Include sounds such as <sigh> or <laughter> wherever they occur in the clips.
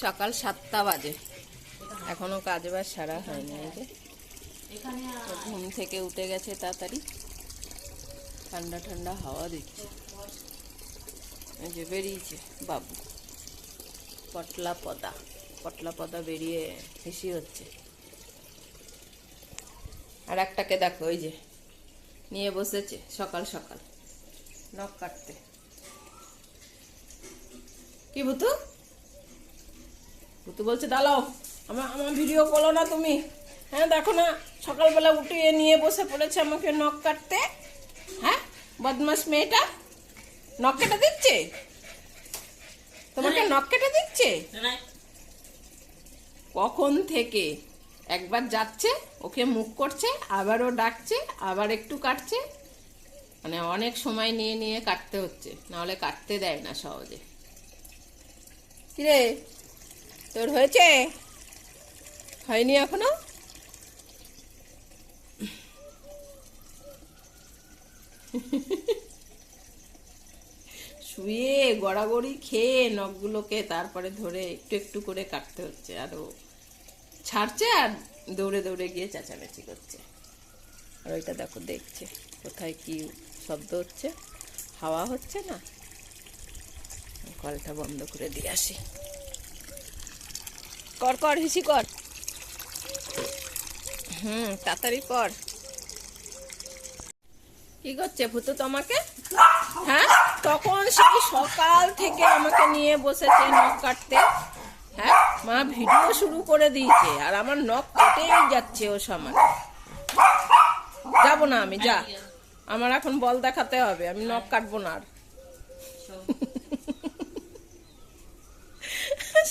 সকাল সাতটা বাজে। এখনও কাজ বাজ সারা হয়নি এই যে। ঘুম থেকে উঠে গেছে তাড়াতাড়ি। ঠান্ডা ঠান্ডা হাওয়া দিচ্ছে। এই যে বেরিয়েছে বাবু। পটলা পদা। পটলা পদা বেরিয়ে হিসি হচ্ছে। আর একটাকে দেখো ওই যে নিয়ে বসেছে সকাল সকাল। নখ কাটতে। কি বুতু? বুতু বলছে দাঁড়াও আমার আমার ভিডিও করো না তুমি। হ্যাঁ দেখো না সকালবেলা উঠিয়ে নিয়ে বসে পড়েছে আমাকে নখ কাটতে। হ্যাঁ বদমাস মেয়েটা নখ কেটে দিচ্ছে? তোমাকে নখ কেটে দিচ্ছে? কখন থেকে? একবার যাচ্ছে ওকে মুখ করছে আবারও ডাকছে আবার একটু কাটছে। মানে অনেক সময় নিয়ে নিয়ে কাটতে হচ্ছে নাহলে কাটতে দেয় না সহজে। কিরে তোর হয়েছে? হয়নি এখনও? শুয়ে গড়াগড়ি খেয়ে নখগুলোকে তারপরে ধরে একটু একটু করে কাটতে হচ্ছে, আর ও ছাড়ছে আর দৌড়ে দৌড়ে গিয়ে চেঁচামেচি করছে। আর ওইটা দেখো, দেখছে কোথায় কি শব্দ হচ্ছে, হাওয়া হচ্ছে না? কলটা বন্ধ করে দিয়ে আসি। কর কর, হিসি কর। হুম, তাড়াতাড়ি কর। কি করছে ভূতু তোমাকে? হ্যাঁ? তখন সেই সকাল থেকে আমাকে নিয়ে বসেছে নখ কাটতে? হ্যাঁ? মা ভিডিও শুরু করে দিয়েছে আর আমার নখ কেটেই যাচ্ছে ও সময় যাব না আমি, যা। আমার এখন বল দেখাতে হবে, আমি নখ কাটবো না আর।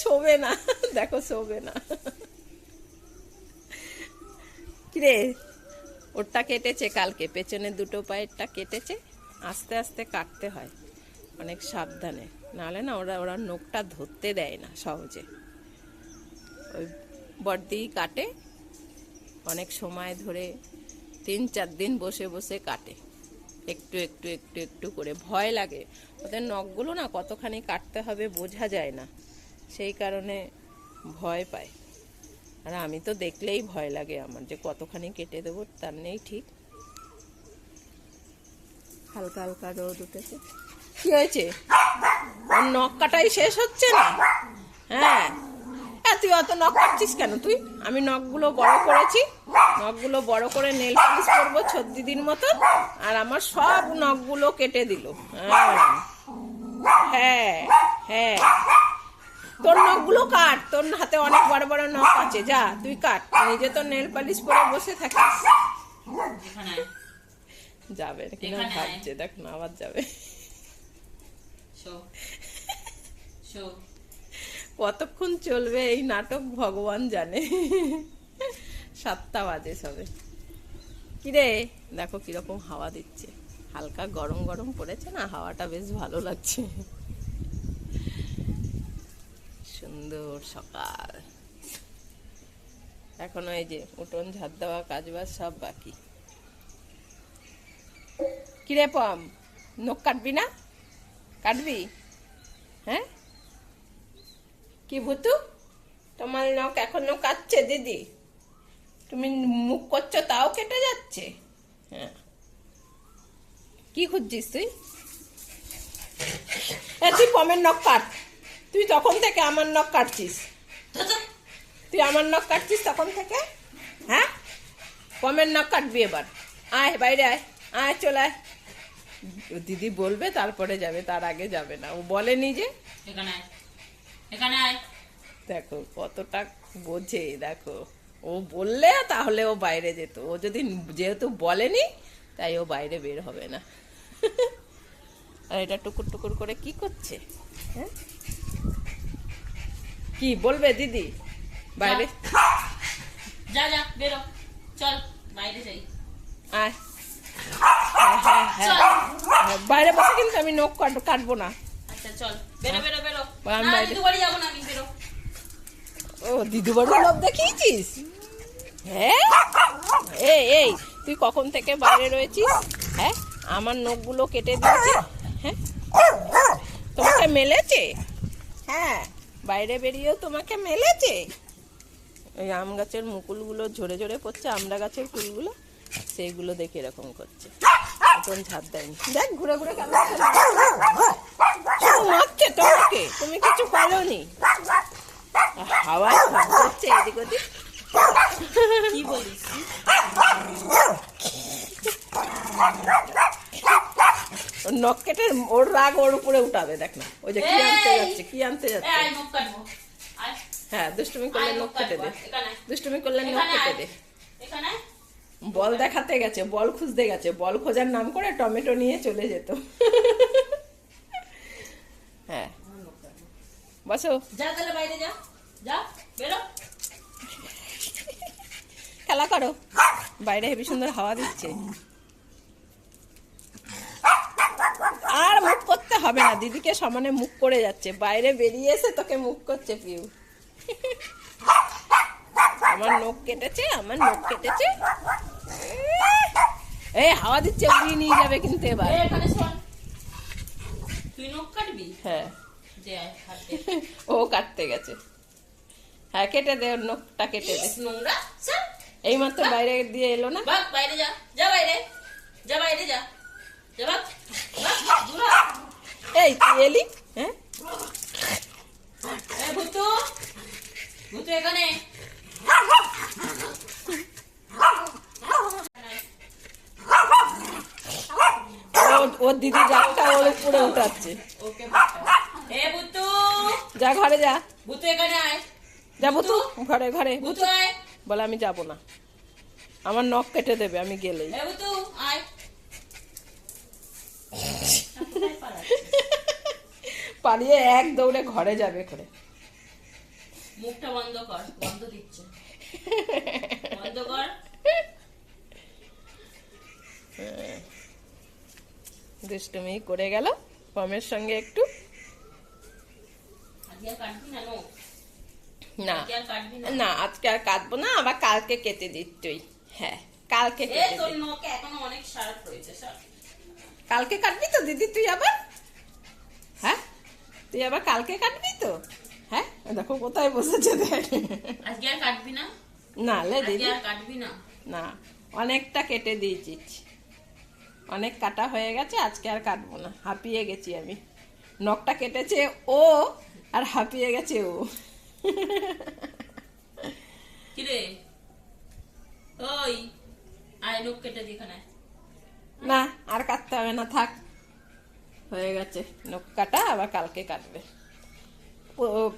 শোবে না। দেখো, শোবে না। কিরে, ওরটা কেটেছে কালকে, পেছনে দুটো পায়েরটা কেটেছে, আস্তে আস্তে কাটতে হয়, অনেক সাবধানে। নাহলে না, ওরা ওরা নখটা ধরতে দেয় না সহজে। ওই বড়দিই কাটে, অনেক সময় ধরে তিন চার দিন বসে বসে কাটে। একটু একটু একটু একটু করে ভয় লাগে। ওদের নখগুলো না কতখানি কাটতে হবে বোঝা যায় না। সেই কারণে ভয় পায়। আর আমি তো দেখলেই ভয় লাগে আমার যে কতখানি কেটে দেবো তার নেই ঠিক। হালকা হালকা রোদ উঠেছে। কি হয়েছে? ওর নখ কাটাই শেষ হচ্ছে না? হ্যাঁ। এ, তুই অত নখ কাটছিস কেন তুই? আমি নখগুলো বড় করেছি। নখগুলো বড় করে নেল পালিশ করব ছদ্দিদির মতন। আর আমার সব নখগুলো কেটে দিল। হ্যাঁ। হ্যাঁ হ্যাঁ। তোর নখগুলো কাট তোর হাতে অনেক বড় বড় নখ আছে যা তুই কাট। নিজে তো নেল পালিশ করে বসে থাকিস। যাবে কিনা ভাবছে দেখ না আবার যাবে। কতক্ষণ চলবে এই নাটক ভগবান জানে। সাতটা বাজে সবে। কিরে দেখো কীরকম হাওয়া দিচ্ছে। হালকা গরম গরম পড়েছে না হাওয়াটা বেশ ভালো লাগছে। সুন্দর সকাল। এখনও এই যে উঠোন ঝাড় দেওয়া, কাজ বাজ সব বাকি। কিরে পম, নখ কাটবি না? কাটবি? হ্যাঁ? কি ভুতু? তোমার নখ এখনও কাটছে দিদি। তুমি মুখ করছ, তাও কেটে যাচ্ছে? হ্যাঁ। কি খুঁজছিস তুই? তুই পমের নখ কাট। তুই তখন থেকে আমার নখ কাটছিস। তুই আমার নখ কাটছিস তখন থেকে? হ্যাঁ? কমের নখ কাটবি এবার। আয় বাইরে আয়। আয় চলে আয়। দিদি বলবে তারপরে যাবে তার আগে যাবে না। ও বলেনি যে। এখানে আয়। এখানে আয়। দেখো কতটা বোঝে দেখো। ও বললে তাহলে ও বাইরে যেত। ও যদি যেহেতু বলেনি তাই ও বাইরে বের হবে না। <laughs> আর এটা টুকুর টুকুর করে কি করছে? হ্যাঁ? কি বলবে দিদি? বাইরে? যা। যা বেরো। চল বাইরে যাই। আয়। হ্যাঁ, হ্যাঁ, হ্যাঁ। বাইরে বসে কিন্তু আমি নখ কাট- কাটবো না। আচ্ছা চল। বেরো বেরো বেরো। না বাইরে- দিদু বাড়ি যাব না আমি বেরো। ও দিদু লোভ দেখিয়েছিস? হ্যাঁ? এই এই তুই কখন থেকে বাইরে রয়েছিস? হ্যাঁ আমার নখগুলো কেটে দিয়েছে হ্যাঁ? তোমাকে মেলেছে? হ্যাঁ বাইরে বেরিয়েও তোমাকে মেলেছে? ওই আম গাছের মুকুলগুলো ঝরে ঝরে পড়ছে আমড়া গাছের ফুলগুলো সেইগুলো দেখে এরকম করছে। এখন ঝাঁপ দেয়নি দেখ ঘুরে ঘুরে কেন মারছে তোমাকে? তুমি কিছু করোনি হাওয়া হচ্ছে এদিক ওদিক। কি বলিস? ওর নখ কেটে ওর রাগ ওর উপরে উঠাবে দেখ না। ওই যে কি আনতে যাচ্ছে কি আনতে যাচ্ছে? হ্যাঁ দুষ্টুমি করলে নখ কেটে দে। দুষ্টুমি করলে নখ কেটে দে। বল দেখাতে গেছে বল খুঁজতে গেছে। বল খোঁজার নাম করে টমেটো নিয়ে চলে যেত। হ্যাঁ। বসো। যা তাহলে বাইরে যা। যা বেরো। খেলা করো। বাইরে হেবি সুন্দর হাওয়া দিচ্ছে আর মুখ করতে হবে না। দিদিকে সমানে মুখ করে যাচ্ছে। বাইরে বেরিয়ে এসে তোকে মুখ করছে পিউ। আমার নখ কেটেছে আমার নখ কেটেছে। এই হাওয়া দিচ্ছে উড়িয়ে নিয়ে যাবে কিন্তু এবার। তুই নখ কাটবি? হ্যাঁ। ও কাটতে গেছে। হ্যাঁ কেটে দে ওর নখটা কেটে দে। নোংরা। স্যার এইমাত্র বাইরে দিয়ে এলো না? বাইরে যা। যা বাইরে। যা বাইরে যা। যা হ। এই তুই এলি? হ্যাঁ? ভুতু ভুতু এখানে। ওর দিদি জাতটা ওর উপরে উঠাচ্ছে এ যা ঘরে যা। এখানে আয়। যা বুতু ঘরে ঘরে আয়। বলে আমি যাব না। আমার নখ কেটে দেবে আমি গেলেই। এ আয়? <laughs> পালিয়ে এক দৌড়ে ঘরে যাবে করে মুখটা বন্ধ কর বন্ধ দিচ্ছে। বন্ধ কর। দুষ্টুমি করে গেল পমের সঙ্গে একটু। না না? আজকে আর কাটবি না? আবার কালকে কেটে দিস তুই হ্যাঁ কালকে কেটে অনেক শার্প রয়েছে কালকে কাটবি তো দিদি? তুই আবার? হ্যাঁ? তুই আবার কালকে কাটবি তো? হ্যাঁ? দেখো কোথায় বসেছে দেখ। আজকে আর কাটবি না? না লে দিদি। আর কাটবি না? না অনেকটা কেটে দিয়েছিস অনেক কাটা হয়ে গেছে আজকে আর কাটবো না। হাঁপিয়ে গেছি আমি। নখটা কেটেছে ও আর হাঁপিয়ে গেছে ও। কিরে? ওই আয় নখ কেটে দি এখানে। না আর কাটতে হবে না থাক। হয়ে গেছে। নখ কাটা আবার কালকে কাটবে।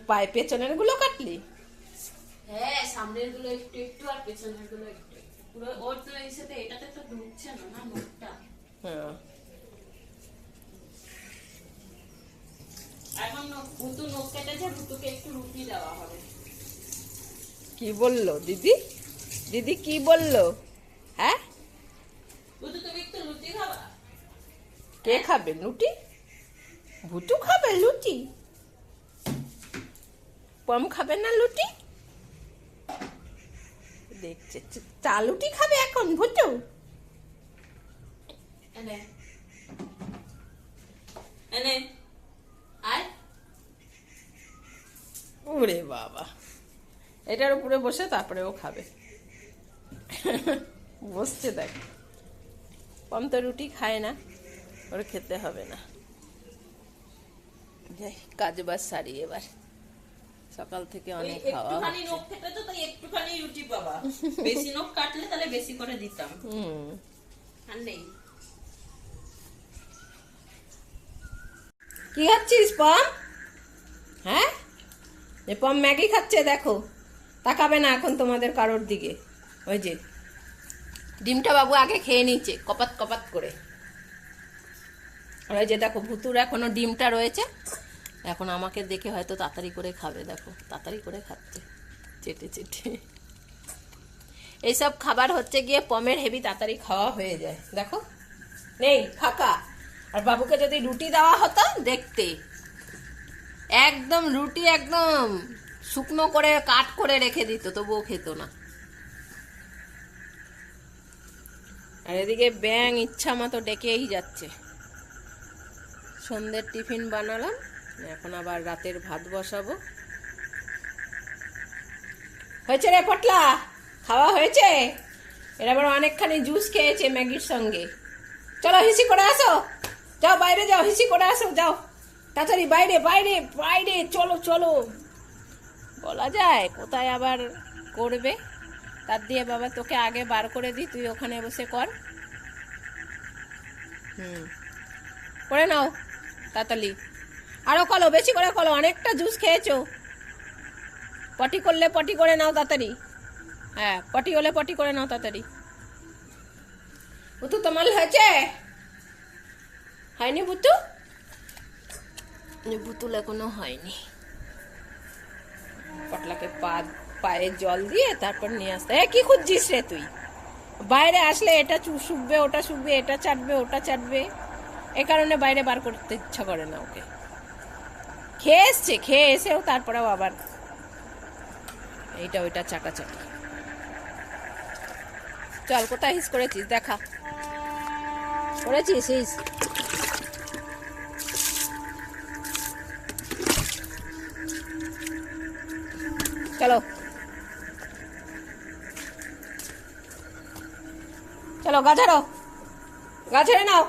পায়ে পেছনেরগুলো কাটলি? হ্যাঁ সামনেরগুলো একটু একটু আর পেছনেরগুলো একটু। একটু। পুরো ওর তো এই সাথে এটাতে তো ঢুকছে না না নখটা হ্যাঁ। এখন নখ- ভুতু নখ কেটেছে ভুতুকে একটু রুটি দেওয়া হবে। কি বলল দিদি? দিদি কি বলল? হ্যাঁ ভুতু তুমি একটু রুটি খাবা কে খাবে? লুটি? ভুটু খাবে লুটি পম খাবে না লুটি? দেখছে চা লুটি খাবে এখন এনে। ওরে বাবা। এটার উপরে বসে তারপরে ও খাবে। বসছে দেখ। পম তো রুটি খায় না ওর খেতে হবে না। যাই কাজ বাজ সারি এবার। সকাল থেকে অনেক খাওয়া একটুখানি। নখ কেটে তো তাই একটুখানি রুটি পাবা বেশি নখ কাটলে তাহলে বেশি করে দিতাম। হুম। আর নেই। কি খাচ্ছিস পম? হ্যাঁ? যে পম ম্যাগি খাচ্ছে দেখো। তাকাবে না এখন তোমাদের কারোর দিকে। ওই যে ডিমটা বাবু আগে খেয়ে নিচ্ছে, কপাত কপাত করে। ওই যে দেখো, ভুতুর এখনও ডিমটা রয়েছে। এখন আমাকে দেখে হয়তো তাড়াতাড়ি করে খাবে, দেখো, তাড়াতাড়ি করে খাচ্ছে, চেটে চেটে। এইসব খাবার হচ্ছে গিয়ে পমের হেভি তাড়াতাড়ি খাওয়া হয়ে যায়, দেখো। নেই, ফাঁকা। আর বাবুকে যদি রুটি দেওয়া হতো দেখতে। একদম রুটি একদম শুকনো করে, কাট করে রেখে দিত, তবুও খেত না। আর এদিকে ব্যাং ইচ্ছা মতো ডেকেই যাচ্ছে। সন্ধ্যের টিফিন বানালাম, এখন আবার রাতের ভাত বসাবো। হয়েছে রে পটলা? খাওয়া হয়েছে? এরা আবার অনেকখানি জুস খেয়েছে ম্যাগির সঙ্গে। চলো হিসি করে আসো। যাও বাইরে যাও, হিসি করে আসো, যাও। তাড়াতাড়ি বাইরে বাইরে বাইরে, চলো চলো। বলা যায়, কোথায় আবার করবে? তার দিয়ে বাবা তোকে আগে বার করে দিই তুই ওখানে বসে কর। হুম। করে নাও তাড়াতাড়ি আরও কলো বেশি করে কলো অনেকটা জুস খেয়েছো। পটি করলে পটি করে নাও তাড়াতাড়ি হ্যাঁ পটি হলে পটি করে নাও তাড়াতাড়ি বুতু তোমার হয়েছে? হয়নি বুতু? বুতুল এখনও হয়নি। পটলাকে পা পায়ে জল দিয়ে তারপর নিয়ে আসতে। হ্যাঁ কি খুঁজছিস রে তুই? বাইরে আসলে এটা শুকবে, ওটা শুকবে, এটা চাটবে, ওটা চাটবে। এ কারণে বাইরে বার করতে ইচ্ছা করে না ওকে। খেয়ে এসছে, খেয়ে এসেও তারপরেও আবার এইটা ওইটা চাটা চাটা চল, কোথায় হিস করেছিস? দেখা। করেছিস, হিস। চলো। চলো গাছারো গাছারে নাও।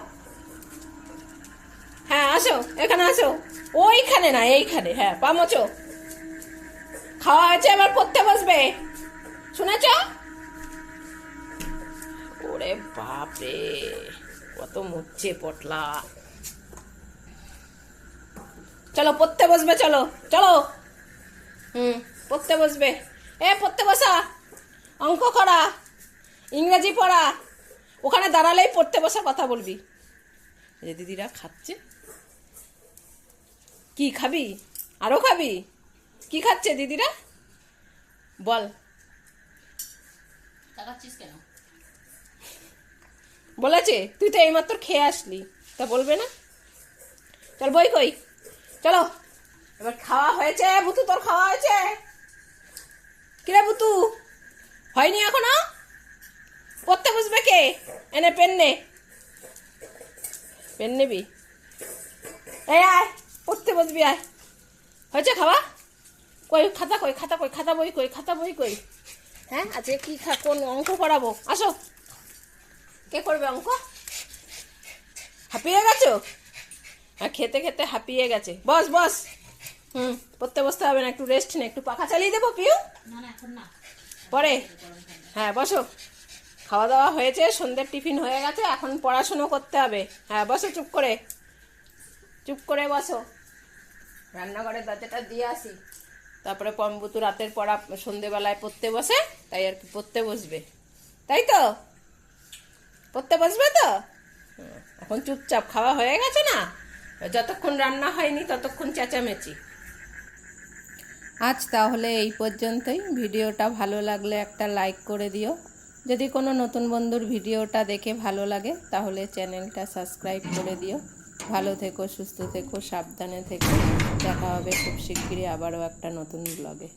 হ্যাঁ আসো, এখানে আসো। ওইখানে না, এইখানে হ্যাঁ পামোচো খাওয়া হয়েছে, এবার পড়তে বসবে। শুনেছ? ওরে বাপরে, কত মুচ্ছে পটলা চলো, পড়তে বসবে, চলো চলো। হুম, পড়তে বসবে। এ, পড়তে বসা। অঙ্ক করা। ইংরেজি পড়া। ওখানে দাঁড়ালেই পড়তে বসা কথা বলবি। এই যে দিদিরা খাচ্ছে। কি খাবি? আরও খাবি? কি খাচ্ছে দিদিরা? বল। কেন? বলেছে তুই তো এইমাত্র খেয়ে আসলি। তা বলবে না। চল বই কই। চলো। এবার খাওয়া হয়েছে বুতু তোর খাওয়া হয়েছে। কিরে বুতু হয়নি এখনও? পড়তে বসবে কে? এনে পেন নে। পেন নিবি। এই আয় পড়তে বসবি আয়। হয়েছে খাওয়া? কই খাতা কই খাতা কই খাতা বই কই খাতা বই কই? হ্যাঁ আজকে কি খা কোন অঙ্ক করাবো আসো। কে করবে অঙ্ক? হাঁপিয়ে গেছো? হ্যাঁ খেতে খেতে হাঁপিয়ে গেছে। বস বস। হুম পড়তে বসতে হবে না একটু রেস্ট নে একটু পাখা চালিয়ে দেবো পিউ। পরে। হ্যাঁ বসো। খাওয়া দাওয়া হয়েছে, সন্ধ্যের টিফিন হয়ে গেছে, এখন পড়াশুনো করতে হবে। হ্যাঁ বসো, চুপ করে। চুপ করে বসো। রান্নাঘরের দরজাটা দিয়ে আসি। তারপরে পম্বুতু রাতের পড়া সন্ধেবেলায় পড়তে বসে, তাই আর কি পড়তে বসবে। তাই তো? পড়তে বসবে তো? এখন চুপচাপ, খাওয়া হয়ে গেছে না? যতক্ষণ রান্না হয়নি, ততক্ষণ চেঁচামেচি। আজ তাহলে এই পর্যন্তই। ভিডিওটা ভালো লাগলে একটা লাইক করে দিও। যদি কোনো নতুন বন্ধুর ভিডিওটা দেখে ভালো লাগে, তাহলে চ্যানেলটা সাবস্ক্রাইব করে দিও। ভালো থেকো, সুস্থ থেকো, সাবধানে থেকো। দেখা হবে খুব শিগগিরই আবারও একটা নতুন ব্লগে